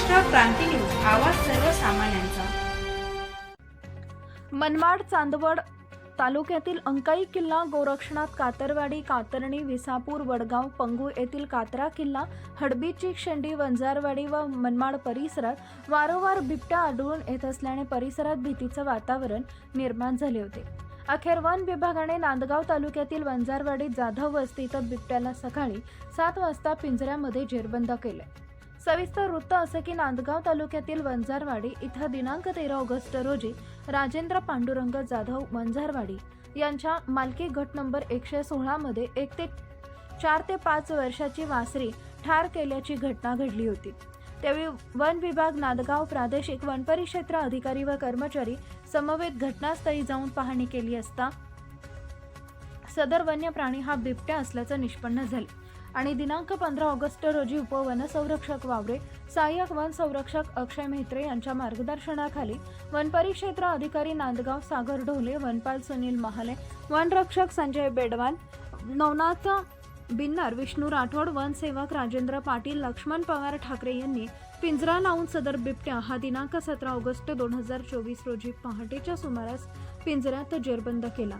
क्रांती news आवाज सर्वसामान्यांचा. मनमाड चांदवड तालुक्यातील अंकाई किल्ला गोरक्षनाथ कातरवाडी कातरणी विसापूर वडगाव पंगू येथील कातरा किल्ला हडबीची शेंडी वंजारवाडी व मनमाड परिसरात वारंवार बिबट्या आढळून येत असल्याने परिसरात भीतीचं वातावरण निर्माण झाले होते. अखेर वन विभागाने नांदगाव तालुक्यातील वंजारवाडी जाधव वस्ती इथं बिबट्याला सकाळी सात वाजता पिंजऱ्यामध्ये जेरबंद केले सविस्तर वृत्त असे की नांदगाव तालुक्यातील वंजारवाडी इथं दिनांक तेरा ऑगस्ट रोजी राजेंद्र पांडुरंग जाधव वंजारवाडी यांच्या मालकी गट नंबर एकशे सोळामध्ये एक ते चार ते पाच वर्षाची वासरी ठार केल्याची घटना घडली होती. त्यावेळी वन विभाग नांदगाव प्रादेशिक वनपरिक्षेत्र अधिकारी व कर्मचारी समवेत घटनास्थळी जाऊन पाहणी केली असता सदर वन्य प्राणी हा बिबट्या असल्याचं निष्पन्न झाले. आणि दिनांक पंधरा ऑगस्ट रोजी उपवनसंरक्षक वावरे सहाय्यक वन संरक्षक अक्षय म्हेत्रे यांच्या मार्गदर्शनाखाली वनपरिक्षेत्र अधिकारी नांदगाव सागर ढोले वनपाल सुनील महाले वनरक्षक संजय बेडवाल नवनाथ बिन्नार विष्णू राठोड वनसेवक राजेंद्र पाटील लक्ष्मण पवार ठाकरे यांनी पिंजरा लावून सदर बिबट्या हा दिनांक सतरा ऑगस्ट दोन हजार चोवीस रोजी पहाटेच्या सुमारास पिंजऱ्यात जेरबंद केला.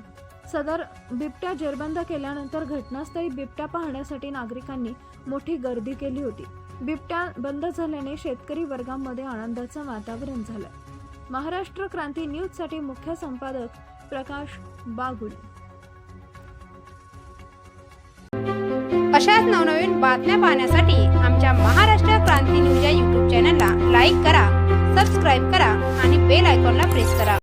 सदर बिबट्या जेरबंद केल्यानंतर घटनास्थळी बिबट्या पाहण्यासाठी नागरिकांनी मोठी गर्दी केली होती. बिबट्या बंद झाल्याने शेतकरी वर्गामध्ये आनंदाचं वातावरण झालं. महाराष्ट्र क्रांती न्यूजसाठी मुख्य संपादक प्रकाश बागुल. अशाच नवनवीन बातम्या पाहण्यासाठी आमच्या महाराष्ट्र क्रांती न्यूज या यूट्यूब चॅनलला लाईक करा सबस्क्राईब करा आणि बेल आयकॉनला प्रेस करा.